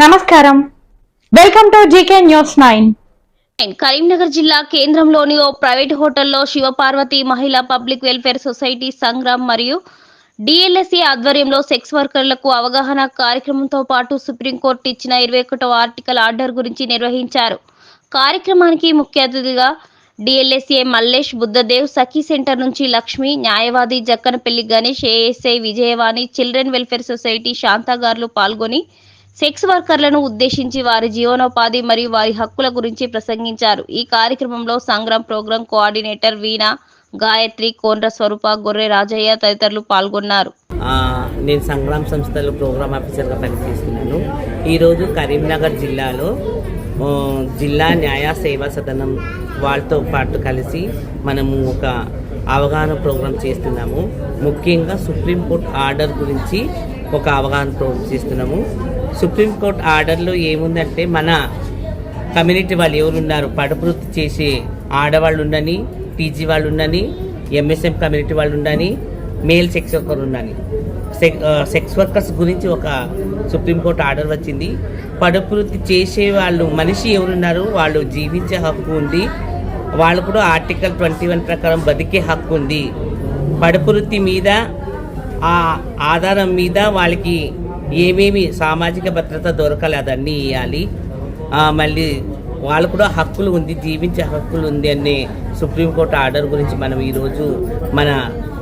నమస్కారం. Welcome to GK news nine Karimnagar జిల్లా కేంద్రంలోని ఓ ప్రైవేట్ హోటల్లో శివపార్వతి మహిళా పబ్లిక్ వెల్ఫేర్ సొసైటీ సంగ్రామ్ మరియు డిఎల్ఎస్ఏ ఆధ్వర్యంలో సెక్స్ వర్కర్లకు అవగాహన కార్యక్రమంతో పాటు సుప్రీంకోర్టు ఇచ్చిన ఇరవై ఒకటో ఆర్టికల్ ఆర్డర్ గురించి నిర్వహించారు. కార్యక్రమానికి ముఖ్య అతిథిగా డిఎల్ఎస్ఏ మల్లేష్ బుద్ధదేవ్ సఖీ సెంటర్ నుంచి లక్ష్మి న్యాయవాది Jakkanapalli Ganesh ASI Vijayavani children welfare society శాంతాగారులు పాల్గొని సెక్స్ వర్కర్లను ఉద్దేశించి వారి జీవనోపాధి మరియు వారి హక్కుల గురించి ప్రసంగించారు. ఈ కార్యక్రమంలో సంగ్రామ్ ప్రోగ్రాం కోఆర్డినేటర్ వీణా గాయత్రి కోండ్ర స్వరూప గొర్రె రాజయ్య తదితరులు పాల్గొన్నారు. నేను సంగ్రామ్ సంస్థలో ప్రోగ్రామ్ ఆఫీసర్గా పనిచేస్తున్నాను. ఈరోజు కరీంనగర్ జిల్లాలో జిల్లా న్యాయ సేవా సదనం వాళ్ళతో పాటు కలిసి మనము ఒక అవగాహన ప్రోగ్రాం చేస్తున్నాము. ముఖ్యంగా సుప్రీంకోర్టు ఆర్డర్ గురించి ఒక అవగాహన ప్రోగ్రాం చేస్తున్నాము. సుప్రీంకోర్టు ఆర్డర్లో ఏముందంటే మన కమ్యూనిటీ వాళ్ళు ఎవరున్నారు పడపృత్తి చేసే ఆడవాళ్ళు ఉండని పీజీ వాళ్ళు ఉండని ఎంఎస్ఎం కమ్యూనిటీ వాళ్ళు ఉండని మేల్ సెక్స్ వర్కర్ ఉండని సెక్- సెక్స్ వర్కర్స్ గురించి ఒక సుప్రీంకోర్టు ఆర్డర్ వచ్చింది. పడపృత్తి చేసే వాళ్ళు మనిషి ఎవరున్నారు వాళ్ళు జీవించే హక్కు ఉంది. వాళ్ళు కూడా ఆర్టికల్ ట్వంటీ వన్ ప్రకారం బతికే హక్కు ఉంది. పడపృత్తి మీద ఆ ఆధారం మీద వాళ్ళకి ఏమేమి సామాజిక భద్రత దొరకాలి అదన్నీ ఇవ్వాలి మళ్ళీ వాళ్ళు కూడా హక్కులు ఉంది జీవించే హక్కులు ఉంది అనే సుప్రీంకోర్టు ఆర్డర్ గురించి మనం ఈరోజు మన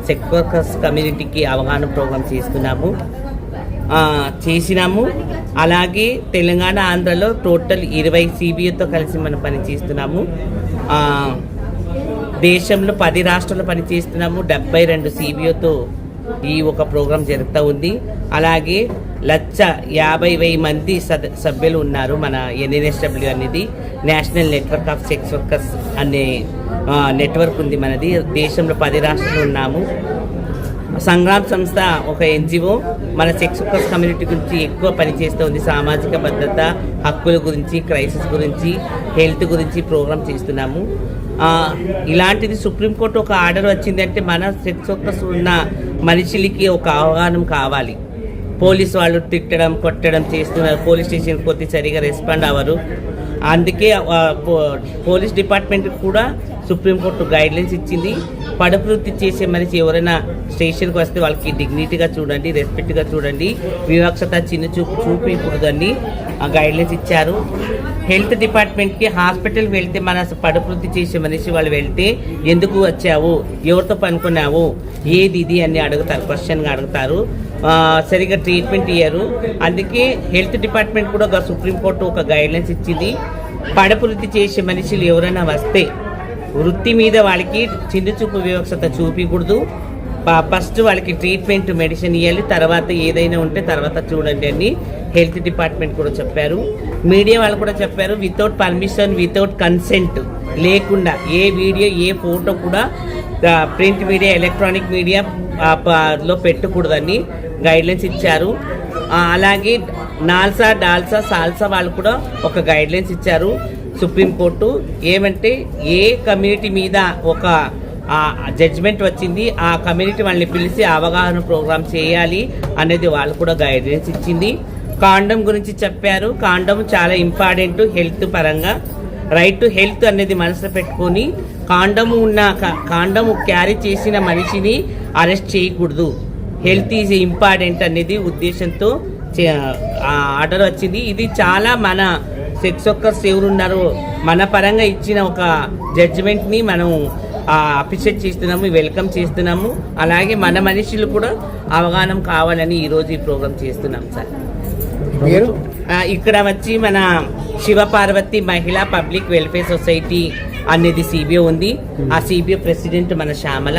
సెక్స్ వర్కర్స్ కమ్యూనిటీకి అవగాహన ప్రోగ్రాం చేస్తున్నాము. చేసినాము. అలాగే తెలంగాణ ఆంధ్రలో టోటల్ ఇరవై సిబిఐతో కలిసి మనం పని చేస్తున్నాము దేశంలో పది రాష్ట్రాలు పనిచేస్తున్నాము. డెబ్బై రెండు సిబిఓతో ఈ ఒక ప్రోగ్రాం జరుగుతూ ఉంది. అలాగే లచ్చ యాభై వెయ్యి మంది సభ్యులు ఉన్నారు మన ఎన్ఎన్ఎస్డబ్ల్యూ అనేది. National network of sex workers అనే నెట్వర్క్ ఉంది మనది. దేశంలో పది రాష్ట్రాలు ఉన్నాము. సంగ్రామ్ సంస్థ ఒక ఎన్జిఓ. మన సెక్స్ వర్కర్స్ కమ్యూనిటీ గురించి ఎక్కువ పనిచేస్తుంది సామాజిక భద్రత హక్కుల గురించి క్రైసిస్ గురించి హెల్త్ గురించి ప్రోగ్రామ్ చేస్తున్నాము. ఇలాంటిది సుప్రీంకోర్టు ఒక ఆర్డర్ వచ్చిందంటే మన సెక్స్ వర్కర్స్ ఉన్న మనుషులకి ఒక అవగాహన కావాలి. పోలీస్ వాళ్ళు తిట్టడం కొట్టడం చేస్తున్నారు పోలీస్ స్టేషన్కి పోతే సరిగా రెస్పాండ్ అవ్వరు. అందుకే పో- పోలీస్ డిపార్ట్మెంట్ కూడా సుప్రీంకోర్టు గైడ్లైన్స్ ఇచ్చింది. పడవృత్తి చేసే మనిషి ఎవరైనా స్టేషన్కి వస్తే వాళ్ళకి డిగ్నిటీగా చూడండి రెస్పెక్ట్గా చూడండి వివక్షత చిన్న చూపు చూపించకూడదని ఆ గైడ్లైన్స్ ఇచ్చారు. హెల్త్ డిపార్ట్మెంట్కి హాస్పిటల్కి వెళ్తే మన పడవృత్తి చేసే మనిషి వాళ్ళు వెళ్తే ఎందుకు వచ్చావు? ఎవరితో పనుకున్నావు? ఏది ఇది అని అడుగుతారు క్వశ్చన్గా అడుగుతారు. సరిగ్గా సరిగా ట్రీట్మెంట్ ఇయ్యరు. అందుకే హెల్త్ డిపార్ట్మెంట్ కూడా ఒక సుప్రీంకోర్టు ఒక గైడ్లైన్స్ ఇచ్చింది. పడవృత్తి చేసే మనుషులు ఎవరైనా వస్తే వృత్తి మీద వాళ్ళకి చిన్న చూపు వివక్షత చూపించకూడదు ప- ఫస్ట్ వాళ్ళకి ట్రీట్మెంట్ మెడిసిన్ ఇవ్వాలి తర్వాత ఏదైనా ఉంటే తర్వాత చూడండి అని హెల్త్ డిపార్ట్మెంట్ కూడా చెప్పారు. మీడియా వాళ్ళు కూడా చెప్పారు వితౌట్ పర్మిషన్ వితౌట్ కన్సెంట్ లేకుండా ఏ వీడియో ఏ ఫోటో కూడా ప్రింట్ మీడియా ఎలక్ట్రానిక్ మీడియా లో పెట్టకూడదని గైడ్లైన్స్ ఇచ్చారు. అలాగే నాల్సా డాల్సా సాల్సా వాళ్ళు కూడా ఒక గైడ్లైన్స్ ఇచ్చారు. సుప్రీంకోర్టు ఏమంటే ఏ కమ్యూనిటీ మీద ఒక జడ్జ్మెంట్ వచ్చింది ఆ కమ్యూనిటీ వాళ్ళని పిలిచి అవగాహన ప్రోగ్రామ్ చేయాలి అనేది వాళ్ళు కూడా గైడెన్స్ ఇచ్చింది. కాండం గురించి చెప్పారు. కాండం చాలా ఇంపార్టెంట్ హెల్త్ పరంగా. రైట్ టు హెల్త్ అనేది మనసులో పెట్టుకొని కాండము ఉన్న కా- కాండము క్యారీ చేసిన మనిషిని అరెస్ట్ చేయకూడదు. హెల్త్ ఈజ్ ఇంపార్టెంట్ అనేది ఉద్దేశంతో చే- ఆర్డర్ వచ్చింది. ఇది చాలా మన సెక్స్ వర్కర్స్ ఎవరున్నారో మన పరంగా ఇచ్చిన ఒక జడ్జిమెంట్ని మనం అప్రిషియేట్ చేస్తున్నాము వెల్కమ్ చేస్తున్నాము. అలాగే మన మనుషులు కూడా అవగాహన కావాలని ఈరోజు ఈ ప్రోగ్రామ్ చేస్తున్నాం సార్. ఇక్కడ వచ్చి మన శివపార్వతి మహిళా పబ్లిక్ వెల్ఫేర్ సొసైటీ అనేది సిబిఓ ఉంది. ఆ సిబిఓ ప్రెసిడెంట్ మన శ్యామల.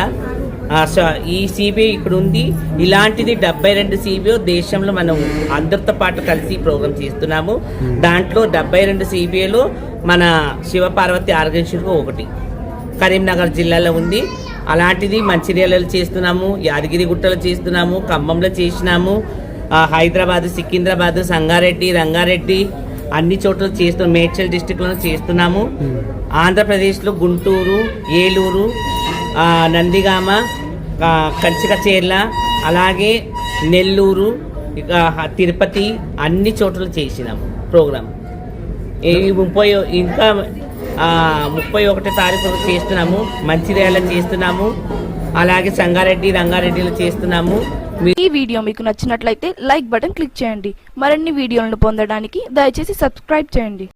ఈ సిబిఐ ఇక్కడ ఉంది. ఇలాంటిది డెబ్బై రెండు సిబిఓ దేశంలో మనం అందరితో పాటు కలిసి ప్రోగ్రామ్ చేస్తున్నాము. దాంట్లో డెబ్బై రెండు సిబిఐలో మన శివపార్వతి ఆర్గనైజేషన్ ఒకటి. కరీంనగర్ జిల్లాలో ఉంది. అలాంటిది మంచిర్యాలలో చేస్తున్నాము యాదగిరిగుట్టలో చేస్తున్నాము ఖమ్మంలో చేసినాము హైదరాబాద్ సికింద్రాబాద్ సంగారెడ్డి రంగారెడ్డి అన్ని చోట్ల చేస్తున్నాం. మేడ్చల్ డిస్టిక్లో చేస్తున్నాము. ఆంధ్రప్రదేశ్లో గుంటూరు ఏలూరు నందిగామ కంచికచేర్ల అలాగే నెల్లూరు ఇక తిరుపతి అన్ని చోట్ల చేసినాం ప్రోగ్రామ్ ఈ ముప్పై ఇంకా ముప్పై ఒకటో తారీఖు చేస్తున్నాము మంచిర్యాల చేస్తున్నాము అలాగే సంగారెడ్డి రంగారెడ్డిలో చేస్తున్నాము. ఈ వీడియో మీకు నచ్చినట్లయితే లైక్ బటన్ క్లిక్ చేయండి. మరిన్ని వీడియోలను పొందడానికి దయచేసి సబ్స్క్రైబ్ చేయండి.